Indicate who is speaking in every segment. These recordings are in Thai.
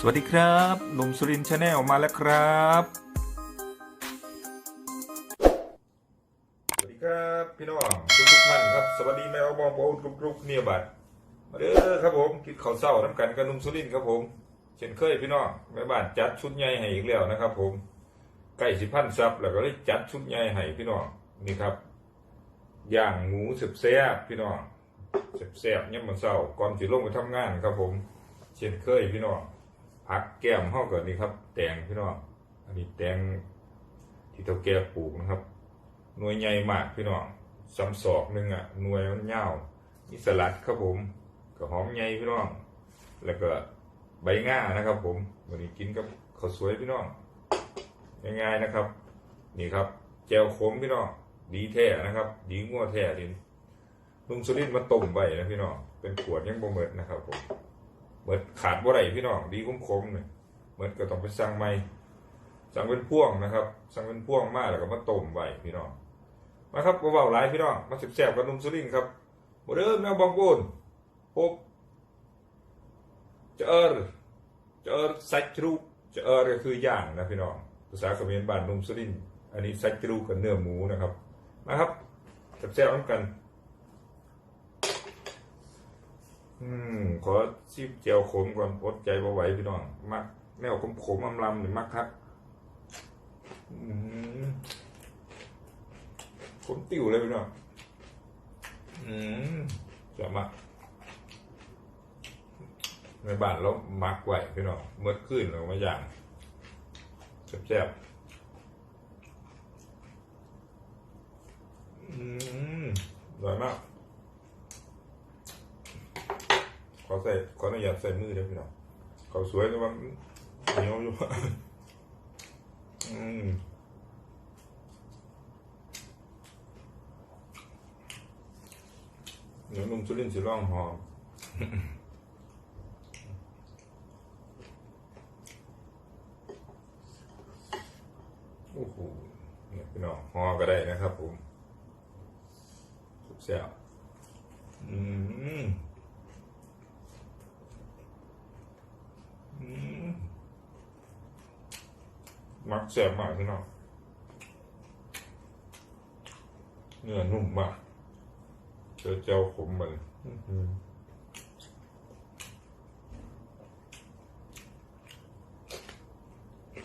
Speaker 1: สวัสดีครับหนุ่มสุรินชาแนลมาแล้วครับ สวัสดีครับพี่น้องทุกทุกท่านครับสวัสดีแมวบองบอลกรุบกรุบเนี่ยบัดมาเด้อครับผมกินข้าวเศร้าน้ำกันกับหนุ่มสุรินครับผม เช่นเคยพี่น้องแม่บ้านจัดชุดใหญ่ให้อีกแล้วนะครับ ผมใกล้สิพันซับแล้วก็เลยจัดชุดใหญ่ให้พี่น้องนี่ครับย่างหมูเสียบแซ่บพี่น้องเสียบแซ่บเนี่ยมมันเศร้าก่อนสิลงไปทำงานครับผม เช่นเคยพี่น้อง ผักแก้มห้าก่อนนี่ครับ แตงพี่น้อง อันนี้แตงที่เท่าแก่ปลูกนะครับ หน่วยใหญ่มากพี่น้องซ้ำศอกหนึ่งอะ หน่วยมันยาวมีสลัดครับผมกับหอมใหญ่พี่น้อง แล้วก็ใบง่านะครับผมวันนี้กินกับข้าวสวยพี่น้องง่ายๆนะครับ นี่ครับ แจวขมพี่น้อง ดีแท้นะครับ ดีงัวแท้ดินลุงสุรินมาต้มไว้นะพี่น้อง เป็นขวดยังบ่เมิดนะครับผม เมิดขาดบ่ได้พี่น้องดีคมๆเนี่ยเหมิดก็ต้องไปสั่งใหม่สั่งเป็นพ่วงนะครับ สั่งเป็นพ่วงมากแล้วก็มาต้มไว้พี่น้องมาครับเบาๆหลายพี่น้องมาแซ่บๆกับนุ่มสุรินทร์ครับบ่เด้อแมวบองโกนพบเจอร์เจอร์ซัจรูเจอร์ก็คือย่างนะพี่น้องภาษาเขมรบ้านนุ่มสุรินอันนี้ซัจรูกับเนื้อหมูนะครับมาครับแซ่บๆน้ำกัน อืมขอชิมเจียวขมก่อนอดใจบ่ไหวพี่น้องมักแนวขมๆอำลำหรือมักคักอืมติ่วเลยพี่น้องอืมจะมาในบ้านเรามักไหวพี่น้องเมื่อคืนเรามาอย่างแซ่บๆอืมอร่อยมาก ขอใส่ขออนุญาตใส่มือเด้พี่น้องเขาสวยแต่ว่าเหนียวอยู่อืมเดี๋ยวนุ่มสุรินสิร่องหอมโอ้โหเนี่ยพี่น้องหอก็ได้นะครับผมแซ่บอืมอืม แซ่บมากพี่น้องเนื้อนุ่มมากเจอเจ้าขมมันอื้อหือ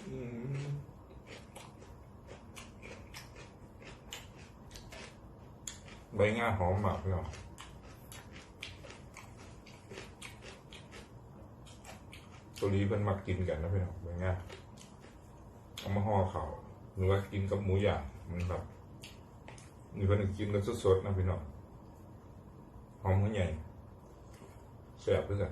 Speaker 1: อืมใบง่าหอมมากพี่น้องตัวนี้เป็นมักกินกันนะพี่น้องใบง่า เอามาห่อเขาหรือว่ากินกับหมูย่างมันแบบนี่เพิ่นกินกันสดๆนะพี่น้องหอมหัวใหญ่แซ่บด้วยกัน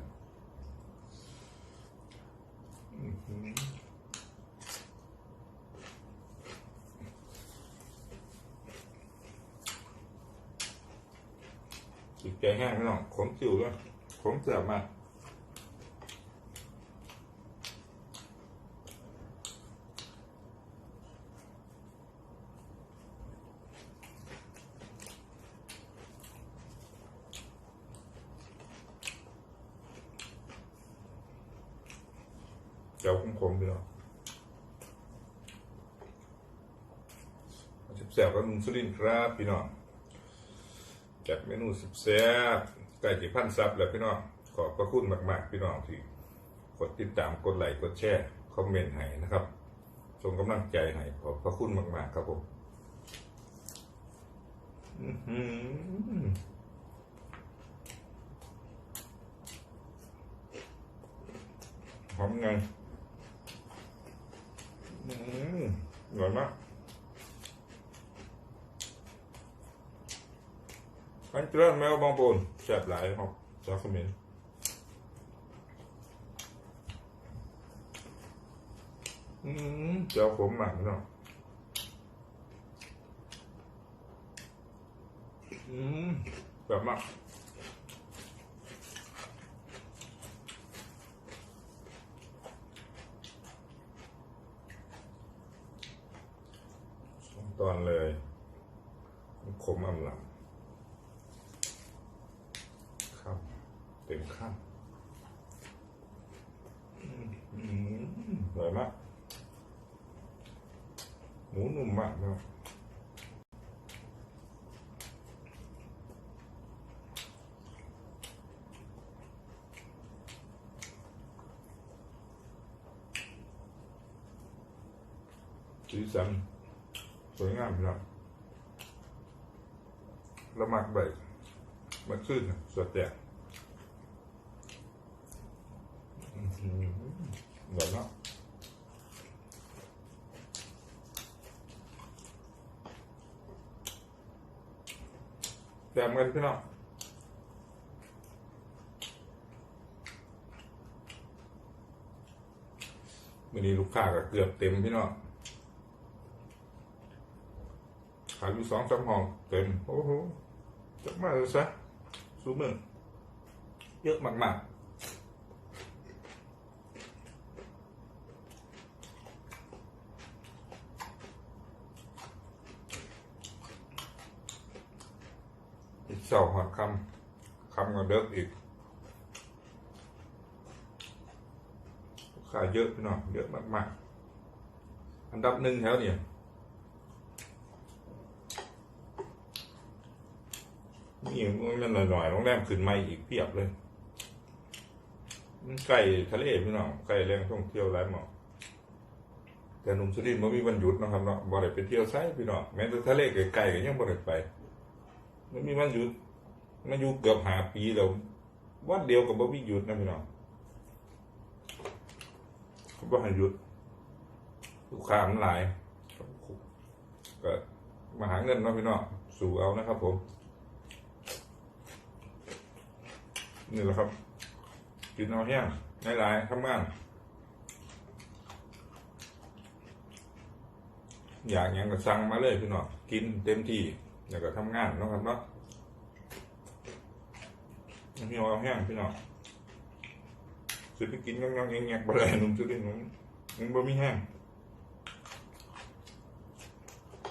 Speaker 1: จิตใจแห้งไม่ต้องขมจิ๋วด้วยขมแซ่บมากเจ้าขมๆพี่น้องแซ่บๆกับนุ่ม สุรินทร์ครับพี่น้องจัดเมนูสุดแซ่บใกล้จะพันซับแล้วพี่น้องขอบพระคุณมากๆ พี่น้องที่กดติดตามกดไลค์กดแชร์คอมเมนต์ให้นะครับส่งกำลังใจให้ขอบพระคุณมาก ๆ ครับผมอื้อหือหอมไงอืมอร่อยมาก อันเจริญแมวบางปูนแซ่บหลายครับจากเขมิ้นอืมเจ้าผมหมากเนาะอืมแบบมากสองตอนเลย ขมอ่ำหลำ ครับ เต็มข้ามอืมอยมากหมูนุ่มมากนะสีสันสวยงามครับละมักใบมันขึ้นสดแดงอื้อหืออร่อยเนาะ แซมกันพี่น้องวันนี้ลูกค้าก็เกือบเต็มพี่น้องขายอยู่สองสามห้องเต็ม โอ้โหจัดมาเลยซะซูเมอร์เยอะมากๆ เสาหอดคำคำก็เดิกอีกลูกค้าเยอะพี่น้องเยอะมากๆ อันดับหนึ่งแถวเนี่ยนี่มันหน่อยๆโรงแรมขึ้นมาอีกเพียบเลย มันใกล้ทะเลพี่น้องใกล้แหล่งท่องเที่ยวหลายหมอกแต่หนุ่มสุรินทร์บ่มีวันหยุดนะครับเนาะบ่ได้ไปเที่ยวไสพี่น้องแม้แต่ทะเลไกลๆก็ยังบ่ได้ไป มันมีวันหยุดมาอยู่เกือบหาปีแล้ววันเดียวก็บ่มีหยุดนะพี่น้องเขาบ่ให้หยุดลูกค้ามันหลายก็มาหาเงินนาะพี่น้องสู่เอานะครับผม นี่แหละครับกินเอาแห้งในหลายๆทำงานอยากยังก็สั่งมาเลยพี่น้องกินเต็มที่ แล้วก็ทำงานเนาะครับเนาะพี่น้องเอแห้งพี่น้องซื้อไปกินยังๆแงกๆไปเลยนุ่มซื้อได้นุ่มมันบ่มีแห้ง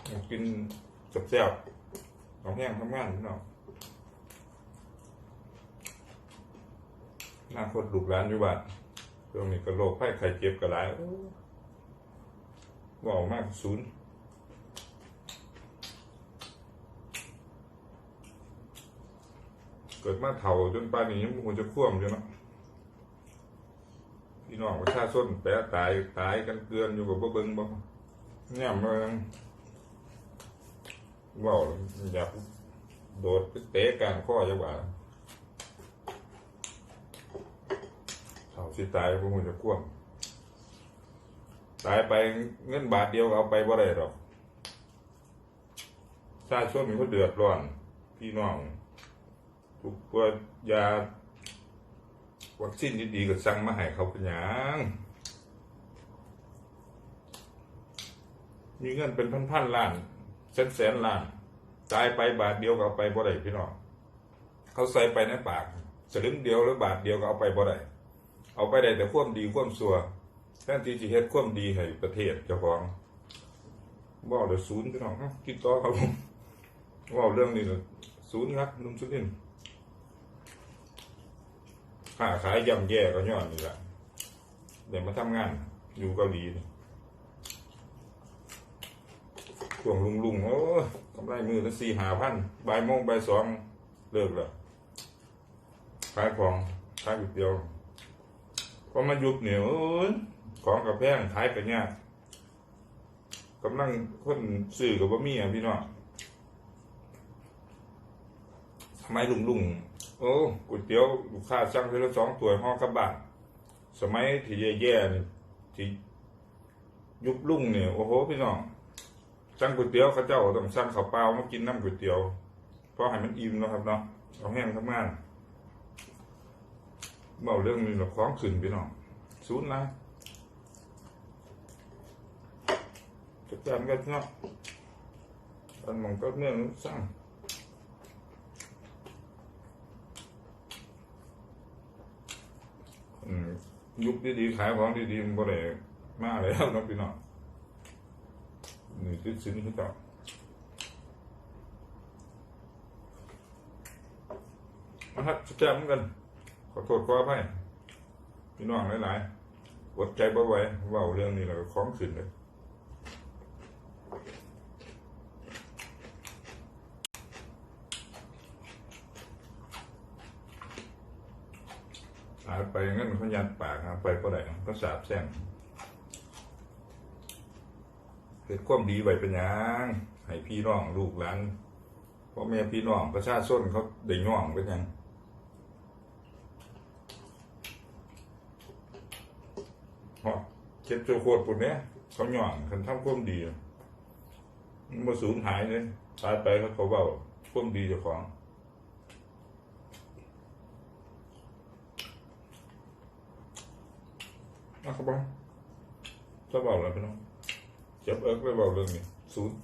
Speaker 1: อยากกินแซ่บๆเอาแห้งทำงานพี่น้องหน้าโคตรดุร้านอยู่บ้านช่วงนี้ก็โรคไข้ไข้เจ็บก็หลายโอ้ว่าวมากศูนย์ กิดมาเถ่าจนป่านนี้ยังควรจะคว่ำอยู่เนาะพี่น้องประชาชนแปะตายตายกันเกลือนอยู่กับบ่เบิงบ่เนี่ยมันว่าวอยากโดดไปเตะกลางข้อจังหวะเขาสิตายพวกมันจะกว้างตายไปเงินบาทเดียวเอาไปบ่ได้หรอกชาติช่วงนี้ก็เดือดร้อน พี่น้อง ทุกตัวยาวัคซีนดีๆก็สั่งมาให้เขาเป็นหยังมีเงินเป็นพันๆล้านแสนแสนๆล้าน ตายไปบาทเดียวก็เอาไปบ่ได้พี่น้องเขาใส่ไปในปากสลึงเดียวหรือบาทเดียวก็เอาไปบ่ได้เอาไปได้แต่ควมดีควมสัวแทนที่จะเฮ็ดควมดีให้ประเทศเจ้าของบอกเดี๋ยวศูนย์พี่น้องคิดต่อครับผมว่าเรื่องนี้เนยศูนย์ครับนุ่มสุดิน ค้าขายย่ำแย่ก็ย้อนนี่แหละเดี๋ยวมาทำงาน อยู่เกาหลีนี่ช่วงลุงลุงโอ้ยกำไรมือละสี่หาพันบ่ายโมงบ่ายสองเลิกแล้วขายของขายก๋วยเตี๋ยวพอมาหยุบเหนียวของกับแพงขายกันยากกำลังคนซื้อกับบะมี่อะพี่น้องทำไมลุงลุง โอ้ก๋วยเตี๋ยวลูกค้าสั่งทีละสองถ้วยห่อกระบาสมัยที่แย่ๆนี่ที่ยุบลุ่งเนี่ยโอ้โหพี่น้องสั่งก๋วยเตี๋ยวเขาเจ้าต้องสั่งข้าวเปล่ามากินน้ำก๋วยเตี๋ยวเพราะให้มันอิ่มนะครับเนาะเอาแห้งทำงานเบาเรื่องนี้เราคล้องขึ้นพี่น้องศูนย์นะจะจำกันเนาะอันมองก็เนื่องสร้างอืม ยุคดีๆขายของดีๆมันก็เลยมาแล้วนะพี่น้องนี่ติดสินคือเก่ามาครับจะจำกัน ขอโทษขออภัยพี่น้องหลายๆอดใจบ่ไหวเว้าเรื่องนี้แล้วของขึ้นเลย ไปงั้นเขายัดปากหาไปก็ได้ก็สาบแช่งเกิดความดีไว้เป็นหยังให้พี่น้องลูกหลานพ่อแม่พี่น้องประชาชนเขาได้ย่องเป็นยังเช็ดโจโคตรปุ่นเนี้ยเขาหย่อนคันทำความดีมันมาสูญหายเลยตายไปเขาเขาเบาความดีเจ้าของ มาเข้าไปจะเบาแล้วพี่น้องเจ็บเอิ๊กเลยเบาเรื่องนี้ศูนย์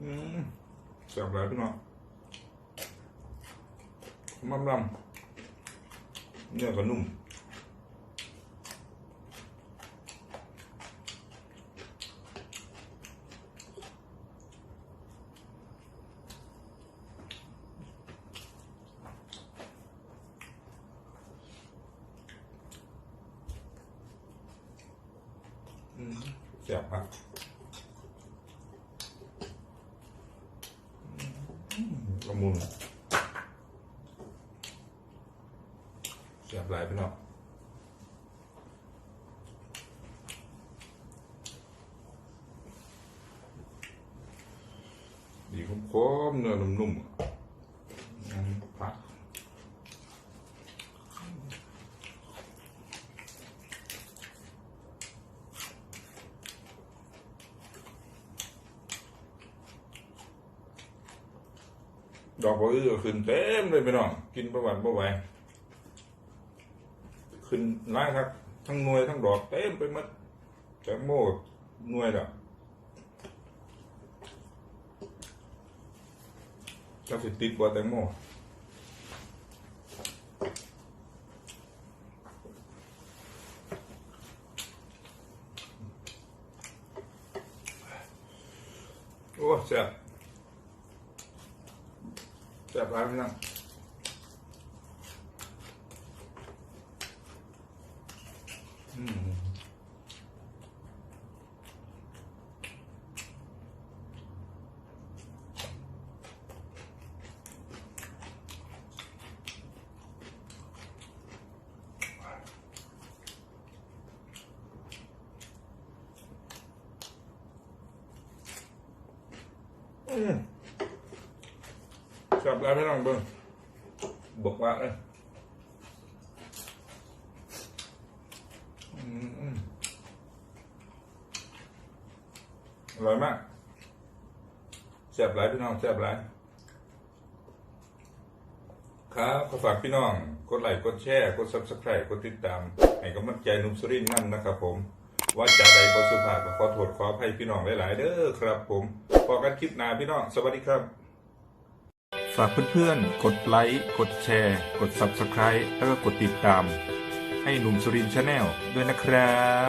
Speaker 1: อืมเสียบแล้วพี่น้องมั่มลำ เนื้อก็นุ่มอืมเสียบครับอืมละมุน เสียบหลายพี่น้องดีคมๆเนื้อนุ่มๆอืมผักดอกบัวอื้อขึ้นเต็มเลยพี่น้อง กินประวัติบ่ไหว ขึ้นร้ายครับ ทั้งหน่วยทั้งดอกเต็มไปหมดแตงโมหน่วยละก็สิติดกว่าแตงโมโอ้แซ่บแซ่บร้ายพี่น้อง จับแล้วพี่น้องเบิ้งบกว่าเลยอร่อยมากแซ่บหลายพี่น้องแซ่บหลายครับขอฝากพี่น้อง กดไลค์กดแชร์ กด subscribe กดติดตาม ให้กำลังใจนุ่มสุรินนั่นนะครับผม ว่าจะใดบสุภาพขอโทษขออภัยพี่น้องหลาย ๆ เด้อครับผมพอกันคลิปหน้าพี่น้อง สวัสดีครับ ฝากเพื่อน ๆ กดไลค์ กดแชร์ กด Subscribe แล้วก็กดติดตาม ให้หนุ่มสุรินชาแนลด้วยนะครับ